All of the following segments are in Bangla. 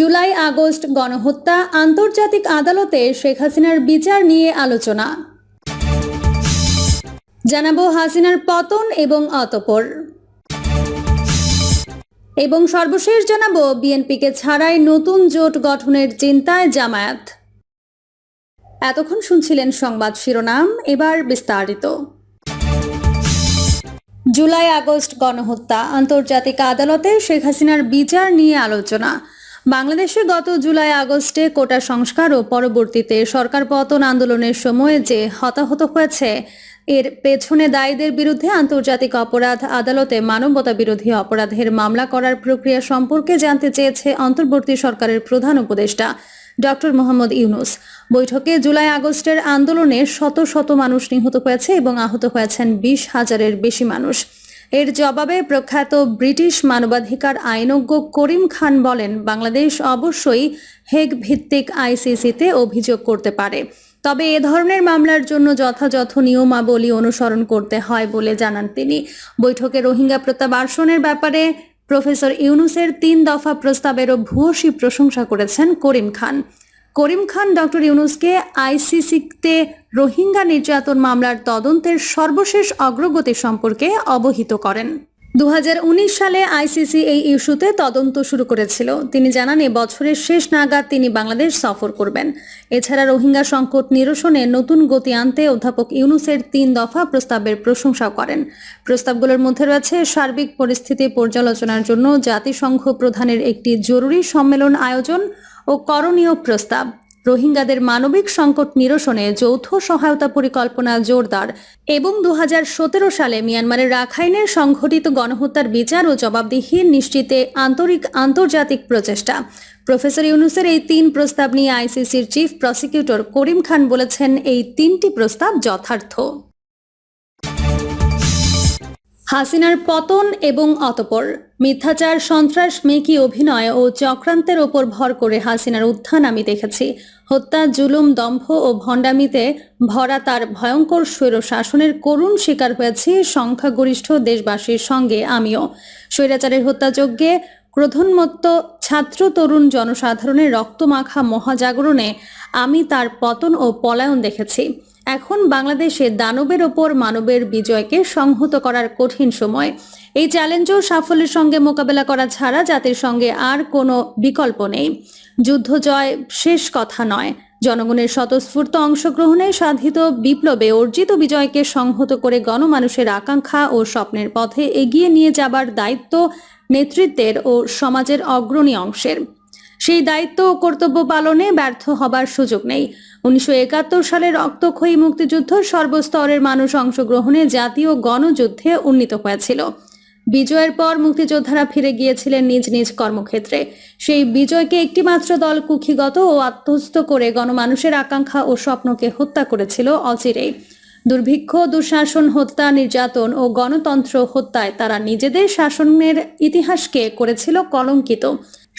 জুলাই, আগস্ট গণহত্যা, আন্তর্জাতিক আদালতে শেখ হাসিনার বিচার নিয়ে আলোচনা। জানাব হাসিনার পতন এবং অতপর। এবং সর্বশেষ জানাব বিএনপিকে ছাড়াই নতুন জোট গঠনের চিন্তায় জামায়াত। এতক্ষণ শুনছিলেন সংবাদ শিরোনাম, এবার বিস্তারিত। জুলাই, আগস্ট গণহত্যা, আন্তর্জাতিক আদালতে শেখ হাসিনার বিচার নিয়ে আলোচনা। বাংলাদেশে গত জুলাই আগস্টে কোটা সংস্কার ও পরবর্তীতে সরকার পতন আন্দোলনের সময় যে হতাহত হয়েছে, এর পেছনে দায়ীদের বিরুদ্ধে আন্তর্জাতিক অপরাধ আদালতে মানবতা বিরোধী অপরাধের মামলা করার প্রক্রিয়া সম্পর্কে জানতে চেয়েছে অন্তর্বর্তী সরকারের প্রধান উপদেষ্টা ডক্টর মোহাম্মদ ইউনুস। বৈঠকে জুলাই আগস্টের আন্দোলনে শত শত মানুষ নিহত হয়েছে এবং আহত হয়েছেন বিশ হাজারের বেশি মানুষ। এর জবাবে প্রখ্যাত ব্রিটিশ মানবাধিকার আইনজ্ঞ করিম খান বলেন, বাংলাদেশ অবশ্যই হেগ ভিত্তিক আইসিসিতে অভিযোগ করতে পারে। তবে এ ধরনের মামলার জন্য যথাযথ নিয়মাবলী অনুসরণ করতে হয় বলে জানান তিনি। বৈঠকে রোহিঙ্গা প্রত্যাবাসনের ব্যাপারে প্রফেসর ইউনুসের তিন দফা প্রস্তাবেরও ভূয়সী প্রশংসা করেছেন করিম খান। করিম খান ডক্টর ইউনুসকে আইসিসিতে রোহিঙ্গা নির্যাতন মামলার তদন্তের সর্বশেষ অগ্রগতি সম্পর্কে অবহিত করেন। দু হাজার উনিশ সালে আইসিসি এই ইস্যুতে তদন্ত শুরু করেছিল। তিনি জানান বছরের শেষ নাগাদ তিনি বাংলাদেশ সফর করবেন। এছাড়া রোহিঙ্গা সংকট নিরসনে নতুন গতি আনতে অধ্যাপক ইউনুসের তিন দফা প্রস্তাবের প্রশংসা করেন। প্রস্তাবগুলোর মধ্যে রয়েছে সার্বিক পরিস্থিতি পর্যালোচনার জন্য জাতিসংঘ প্রধানের একটি জরুরি সম্মেলন আয়োজন ও করণীয় প্রস্তাব। রোহিঙ্গাদের মানবিক সংকট নিরসনে যৌথ সহায়তা পরিকল্পনা জোরদার এবং দু হাজার সতেরো সালে মিয়ানমারের রাখাইনের সংঘটিত গণহত্যার বিচার ও জবাবদিহি নিশ্চিতে আন্তরিক আন্তর্জাতিক প্রচেষ্টা। প্রফেসর ইউনুসের এই তিন প্রস্তাব নিয়ে আইসিসির চিফ প্রসিকিউটর করিম খান বলেছেন, এই তিনটি প্রস্তাব যথার্থ। হাসিনার পতন এবং অতপর মিথ্যাচার, সন্ত্রাস, মেকি অভিনয় ও চক্রান্তের ওপর ভর করে হাসিনার উত্থান আমি দেখেছি। হত্যা, জুলুম, দম্ভ ও ভণ্ডামিতে ভরা তার ভয়ঙ্কর স্বৈর শাসনের করুণ শিকার হয়েছি সংখ্যাগরিষ্ঠ দেশবাসীর সঙ্গে আমিও। স্বৈরাচারের হত্যাযজ্ঞে ক্রোধন্মত্ত ছাত্র তরুণ জনসাধারণের রক্তমাখা মহাজাগরণে আমি তার পতন ও পলায়ন দেখেছি। এখন বাংলাদেশে দানবের ওপর মানবের বিজয়কে সংহত করার কঠিন সময়। এই চ্যালেঞ্জও সাফল্যের সঙ্গে মোকাবেলা করা ছাড়া জাতির সঙ্গে আর কোনো বিকল্প নেই। যুদ্ধ জয় শেষ কথা নয়। জনগণের স্বতঃস্ফূর্ত অংশগ্রহণে সাধিত বিপ্লবে অর্জিত বিজয়কে সংহত করে গণমানুষের আকাঙ্ক্ষা ও স্বপ্নের পথে এগিয়ে নিয়ে যাবার দায়িত্ব নেতৃত্বের ও সমাজের অগ্রণী অংশের। সেই দায়িত্ব ও কর্তব্য পালনে ব্যর্থ হবার সুযোগ নেই। উনিশশো একাত্তর সালের রক্তক্ষয়ী মুক্তিযুদ্ধ সর্বস্তরের মানুষ অংশগ্রহণে জাতীয় গণযুদ্ধে উন্নীত হয়েছিল। বিজয়ের পর মুক্তিযোদ্ধারা ফিরে গিয়েছিলেন নিজ নিজ কর্মক্ষেত্রে। সেই বিজয়কে একটিমাত্র দল কুক্ষিগত ও আত্মস্থ করে গণমানুষের আকাঙ্ক্ষা ও স্বপ্নকে হত্যা করেছিল অচিরেই। দুর্ভিক্ষ, দুঃশাসন, হত্যা, নির্যাতন ও গণতন্ত্র হত্যায় তারা নিজেদের শাসনের ইতিহাসকে করেছিল কলঙ্কিত।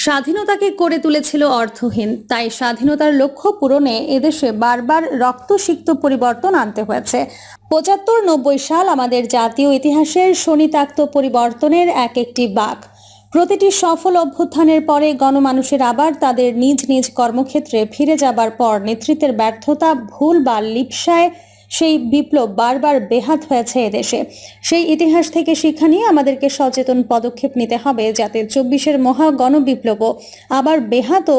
স্বাধীনতাকে করে তুলেছিল অর্থহীন, তাই স্বাধীনতার লক্ষ্য পূরণে এদেশে বারবার রক্তসিক্ত পরিবর্তন আনতে হয়েছে। পঁচাত্তর নব্বই সাল আমাদের জাতীয় ইতিহাসের শনিতাক্ত পরিবর্তনের এক একটি বাক। প্রতিটি সফল অভ্যুত্থানের পরে গণমানুষের আবার তাদের নিজ নিজ কর্মক্ষেত্রে ফিরে যাবার পর নেতৃত্বের ব্যর্থতা, ভুল বা লিপসায় সেই বিপ্লব বারবার বেহাত হয়েছে এদেশে। সেই ইতিহাস থেকে শিক্ষা নিয়ে আমাদেরকে সচেতন পদক্ষেপ নিতে হবে যাতে চব্বিশের মহা গণবিপ্লবও আবার বেহাত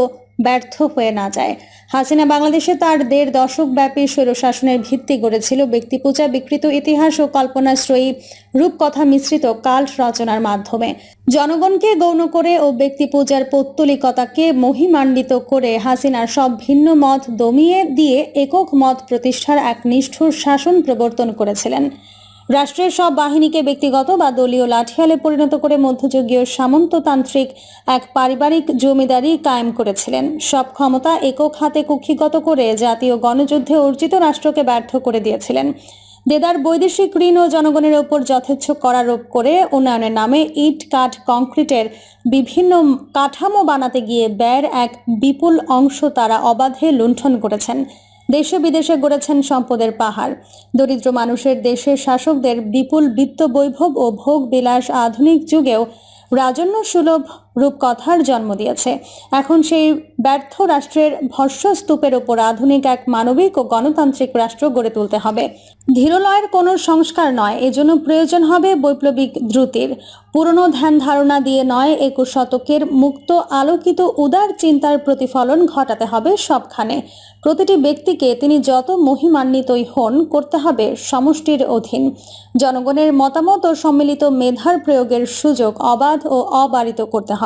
ব্যর্থ হয়ে না যায়। হাসিনা বাংলাদেশে তার দেড় দশক ব্যাপী স্বৈরশাসনের ভিত্তি গড়েছিল। ব্যক্তিপূজা, বিকৃত ইতিহাস ও কল্পনাশ্রয়ী রূপকথা মিশ্রিত কাল রচনার মাধ্যমে। জনগণকে গৌণ করে ও ব্যক্তিপূজার পৌত্তলিকতাকে মহিমান্বিত করে হাসিনার সব ভিন্ন মত দমিয়ে দিয়ে একক মত প্রতিষ্ঠার এক নিষ্ঠুর শাসন প্রবর্তন করেছিলেন। রাষ্ট্রের সব বাহিনীকে ব্যক্তিগত বা দলীয় লাঠিয়ালে পরিণত করে মধ্যযুগীয় সামন্ততান্ত্রিক এক পারিবারিক জমিদারি কায়েম করেছিলেন। সব ক্ষমতা একক হাতে কুক্ষিগত করে জাতীয় গণযুদ্ধে অর্জিত রাষ্ট্রকে ব্যর্থ করে দিয়েছিলেন। দেদার বৈদেশিক ঋণ ও জনগণের ওপর যথেচ্ছ করারোপ করে উন্নয়নের নামে ইট, কাঠ, কংক্রিটের বিভিন্ন কাঠামো বানাতে গিয়ে ব্যয়ের এক বিপুল অংশ তারা অবাধে লুণ্ঠন করেছেন। দেশে বিদেশে গড়েছেন সম্পদের পাহাড়। দরিদ্র মানুষের দেশের শাসকদের বিপুল বিত্ত বৈভব ও ভোগ বিলাস আধুনিক যুগেও রাজন্য সুলভ রূপকথার জন্ম দিয়েছে। এখন সেই ব্যর্থ রাষ্ট্রের ভস্য স্তূপের ওপর আধুনিক এক মানবিক ও গণতান্ত্রিক রাষ্ট্র গড়ে তুলতে হবে। ধীরলয়ের কোনো সংস্কার নয়, এজন্য প্রয়োজন হবে বৈপ্লবিক দ্রুতির। পুরনো ধ্যান ধারণা দিয়ে নয়, একুশ শতকের মুক্ত, আলোকিত, উদার চিন্তার প্রতিফলন ঘটাতে হবে সবখানে। প্রতিটি ব্যক্তিকে তিনি যত মহিমান্বিতই হন, করতে হবে সমষ্টির অধীন। জনগণের মতামত ও সম্মিলিত মেধার প্রয়োগের সুযোগ অবাধ ও অবারিত করতে হবে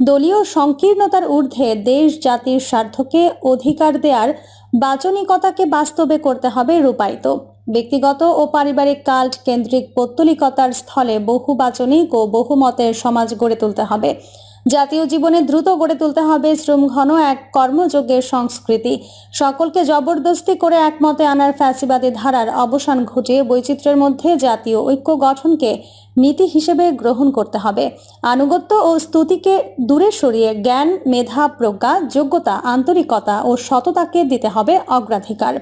দলীয় সংকীর্ণতার ঊর্ধ্বে দেশ জাতির স্বার্থকে অধিকার দেওয়ার বাচনিকতাকে বাস্তবে করতে হবে রূপায়িত। ব্যক্তিগত ও পারিবারিক কাল্ট কেন্দ্রিক পৌত্তলিকতার স্থলে বহুবাচনিক ও বহুমতের সমাজ গড়ে তুলতে হবে। জাতীয় জীবনে দ্রুত গড়ে তুলতে হবে শ্রমঘন এক কর্মযোগ্যের সংস্কৃতি। সকলকে জবরদস্তি করে একমতে আনার ফ্যাসিবাদী ধারার অবসান ঘটিয়ে বৈচিত্র্যের মধ্যে জাতীয় ঐক্য গঠনকে নীতি হিসেবে গ্রহণ করতে হবে। আনুগত্য ও স্তুতিকে দূরে সরিয়ে জ্ঞান, মেধা, প্রজ্ঞা, যোগ্যতা, আন্তরিকতা ও সততাকে দিতে হবে অগ্রাধিকার।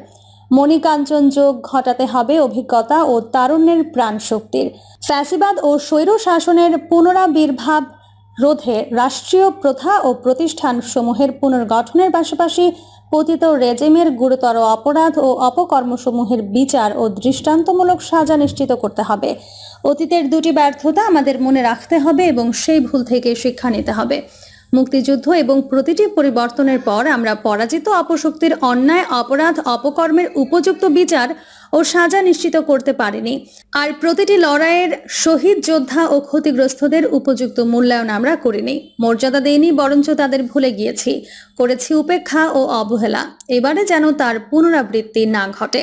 মণিকাঞ্চন যোগ ঘটাতে হবে অভিজ্ঞতা ও তারুণ্যের প্রাণ শক্তির ফ্যাসিবাদ ও স্বৈর শাসনের পুনরাবির্ভাব রোধে রাষ্ট্রীয় প্রথা ও প্রতিষ্ঠান সমূহের পুনর্গঠনের পাশাপাশি পতিত রেজিমের গুরুতর অপরাধ ও অপকর্মসমূহের বিচার ও দৃষ্টান্তমূলক সাজা নিশ্চিত করতে হবে। অতীতের দুটি ব্যর্থতা আমাদের মনে রাখতে হবে এবং সেই ভুল থেকে শিক্ষা নিতে হবে। মুক্তিযুদ্ধ এবং প্রতিটি পরিবর্তনের পর আমরা পরাজিত অপশক্তির অন্যায়, অপরাধ, অপকর্মের উপযুক্ত বিচার ও সাজা নিশ্চিত করতে পারেনি। আর প্রতিটি লড়াইয়ের শহীদ যোদ্ধা ও ক্ষতিগ্রস্তদের উপযুক্ত মূল্যায়ন আমরা করিনি। মর্যাদা দেইনি, বরঞ্চ তাদের ভুলে গিয়েছি। করেছি উপেক্ষা ও অবহেলা। এবারে যেন তার পুনরাবৃত্তি না ঘটে।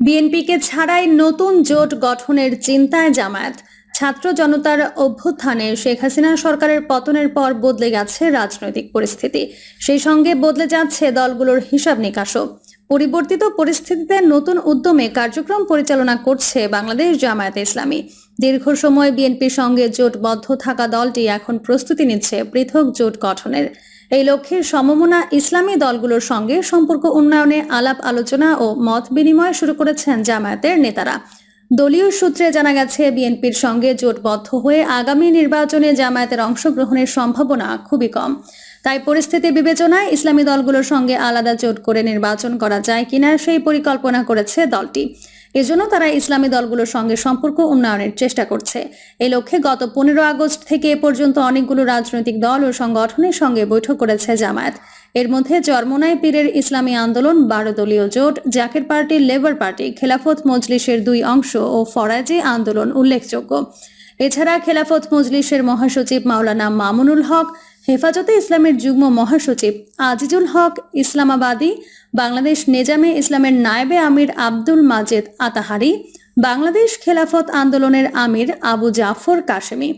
বিএনপিকে ছাড়াই নতুন জোট গঠনের চিন্তায় জামায়াত। ছাত্র জনতার অভ্যুত্থানে শেখ হাসিনা সরকারের পতনের পর বদলে গেছে রাজনৈতিক পরিস্থিতি। সেই সঙ্গে বদলে যাচ্ছে দলগুলোর হিসাব নিকাশও। পরিবর্তিত পরিস্থিতিতে নতুন উদ্যমে কার্যক্রম পরিচালনা করছে বাংলাদেশ জামায়াতে ইসলামী। দীর্ঘ সময় বিএনপির সঙ্গে জোটবদ্ধ থাকা দলটি এখন প্রস্তুতি নিচ্ছে পৃথক জোট গঠনের। এই লক্ষ্যে সমমনা ইসলামী দলগুলোর সঙ্গে সম্পর্ক উন্নয়নে আলাপ আলোচনা ও মত বিনিময় শুরু করেছেন জামায়াতের নেতারা। দলীয় সূত্রে জানা গেছে, বিএনপির সঙ্গে জোটবদ্ধ হয়ে আগামী নির্বাচনে জামায়াতের অংশগ্রহণের সম্ভাবনা খুবই কম। তাই পরিস্থিতি বিবেচনায় ইসলামী দলগুলোর সঙ্গে আলাদা জোট করে নির্বাচন করা যায় কিনা সেই পরিকল্পনা করেছে দলটি। এজন্য তারা ইসলামী দলগুলোর সঙ্গে সম্পর্ক উন্নয়নের চেষ্টা করছে। এ লক্ষ্যে গত পনেরো আগস্ট থেকে এ পর্যন্ত অনেকগুলো রাজনৈতিক দল ও সংগঠনের সঙ্গে বৈঠক করেছে জামায়াত। এর মধ্যে চরমোনাই পীরের ইসলামী আন্দোলন বারো দলীয় জোট, জাকের পার্টি লেবার পার্টি, খেলাফত মজলিসের দুই অংশ ও ফরাজি আন্দোলন উল্লেখযোগ্য। এছাড়া খেলাফত মজলিসের মহাসচিব মাওলানা মামুনুল হক হেফাজতে ইসলামের যুগ্ম মহাসচিব আজিজুল হক ইসলামাবাদী, বাংলাদেশ নেজামে ইসলামের নায়েবে আমির আব্দুল মাজেদ আতাহারি, বাংলাদেশ খেলাফত আন্দোলনের আমির আবু জাফর কাশেমি,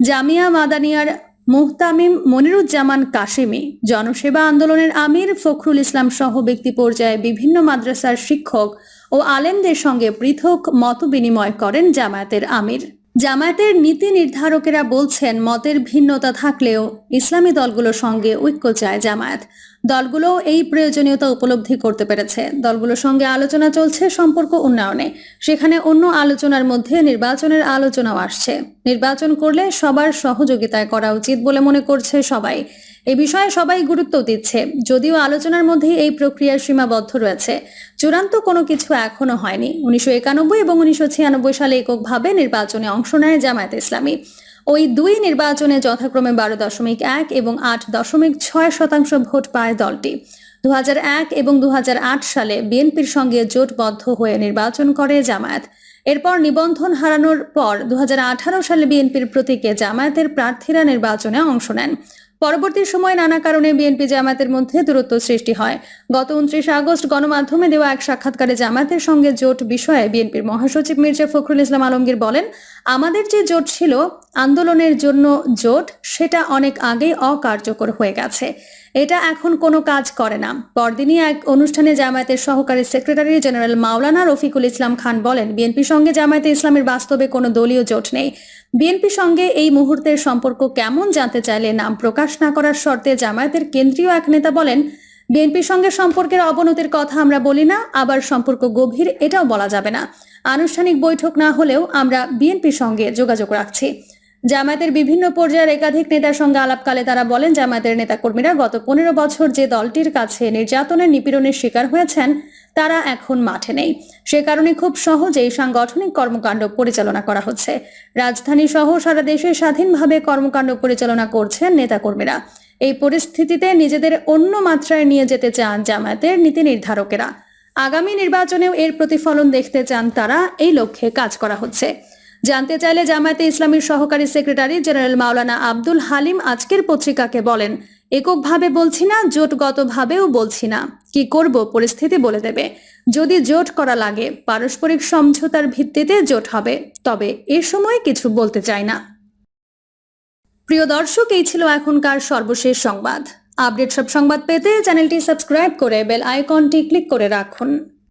জামিয়া মাদানিয়ার মুহতামিম মনিরুজ্জামান কাশেমি, জনসেবা আন্দোলনের আমির ফখরুল ইসলাম সহ ব্যক্তি পর্যায়ে বিভিন্ন মাদ্রাসার শিক্ষক ও আলেমদের সঙ্গে পৃথক মত বিনিময় করেন জামায়াতের আমির। জামায়াতের নীতি নির্ধারকেরা বলছেন, মতের ভিন্নতা থাকলেও ইসলামী দলগুলোর সঙ্গে ঐক্য চায় জামায়াত। দলগুলো এই প্রয়োজনীয়তা উপলব্ধি করতে পেরেছে। দলগুলোর সঙ্গে আলোচনা চলছে সম্পর্ক উন্নয়নে। সেখানে অন্য আলোচনার মধ্যে নির্বাচনের আলোচনাও আসছে। নির্বাচন করলে সবার সহযোগিতায় করা উচিত বলে মনে করছে সবাই। এ বিষয়ে সবাই গুরুত্ব দিচ্ছে। যদিও আলোচনার মধ্যে এই প্রক্রিয়া সীমাবদ্ধ রয়েছে। চূড়ান্ত কোনো কিছু এখনও হয়নি। উনিশশো একানব্বই এবং উনিশশো ছিয়ানব্বই সালে এককভাবে নির্বাচনে অংশ নেয় জামায়াত ইসলামী। ওই দুই নির্বাচনে যথাক্রমে বারো দশমিক এক এবং আট দশমিক ছয় শতাংশ ভোট পায় দলটি। দু হাজার এক এবং দু হাজার আট সালে বিএনপির সঙ্গে জোটবদ্ধ হয়ে নির্বাচন করে জামায়াত। এরপর নিবন্ধন হারানোর পর দু হাজার আঠারো সালে বিএনপির প্রতীকে জামায়াতের প্রার্থীরা নির্বাচনে অংশ নেন। পরবর্তী সময়ে নানা কারণে বিএনপি জামাতের মধ্যে দূরত্ব সৃষ্টি হয়। গত উনত্রিশ আগস্ট গণমাধ্যমে দেওয়া এক সাক্ষাৎকারে জামায়াতের সঙ্গে জোট বিষয়ে বিএনপির মহাসচিব মির্জা ফখরুল ইসলাম আলমগীর বলেন, আমাদের যে জোট ছিল, আন্দোলনের জন্য জোট সেটা অনেক আগেই অকার্যকর হয়ে গেছে। এটা এখন কোনো কাজ করে না। পরদিনই এক অনুষ্ঠানে জামায়াতের সহকারী সেক্রেটারি জেনারেল মাওলানা রফিকুল ইসলাম খান বলেন, বিএনপির সঙ্গে জামায়াতে ইসলামের বাস্তবে কোনো দলীয় জোট নেই। বিএনপির সঙ্গে এই মুহূর্তের সম্পর্ক কেমন জানতে চাইলে নাম প্রকাশ না করার শর্তে জামায়াতের কেন্দ্রীয় এক নেতা বলেন, বিএনপির সঙ্গে সম্পর্কের অবনতির কথা আমরা বলি না, আবার সম্পর্ক গভীর এটাও বলা যাবে না। আনুষ্ঠানিক বৈঠক না হলেও আমরা বিএনপির সঙ্গে যোগাযোগ রাখছি। জামায়াতের বিভিন্ন পর্যায়ের একাধিক নেতার সঙ্গে আলাপকালে তারা বলেন, জামায়াতের নেতাকর্মীরা গত পনেরো বছর যে দলটির কাছে নির্যাতনের নিপীড়নের শিকার হয়েছেন তারা এখন মাঠে নেই। সে কারণে খুব সহজেই সাংগঠনিক কর্মকাণ্ড পরিচালনা করা হচ্ছে। রাজধানী সহ সারা দেশে স্বাধীনভাবে কর্মকাণ্ড পরিচালনা করছেন নেতাকর্মীরা। এই পরিস্থিতিতে নিজেদের অন্য মাত্রায় নিয়ে যেতে চান জামায়াতের নীতি নির্ধারকেরা। আগামী নির্বাচনেও এর প্রতিফলন দেখতে চান তারা। এই লক্ষ্যে কাজ করা হচ্ছে। জানতে চাইলে জামায়াতে ইসলামীর সহকারী সেক্রেটারি জেনারেল মাওলানা আব্দুল হালিম আজকের পত্রিকাকে বলেন, এককভাবে বলছি না, জোটগতভাবেও বলছি না। কি করব, পরিস্থিতি বলে দেবে। যদি জোট করা লাগে, পারস্পরিক সমঝোতার ভিত্তিতে জোট হবে। তবে এ সময় কিছু বলতে চাই না। প্রিয় দর্শক, এই ছিল এখনকার সর্বশেষ সংবাদ। আপডেট সব সংবাদ পেতে চ্যানেলটি সাবস্ক্রাইব করে বেল আইকনটি ক্লিক করে রাখুন।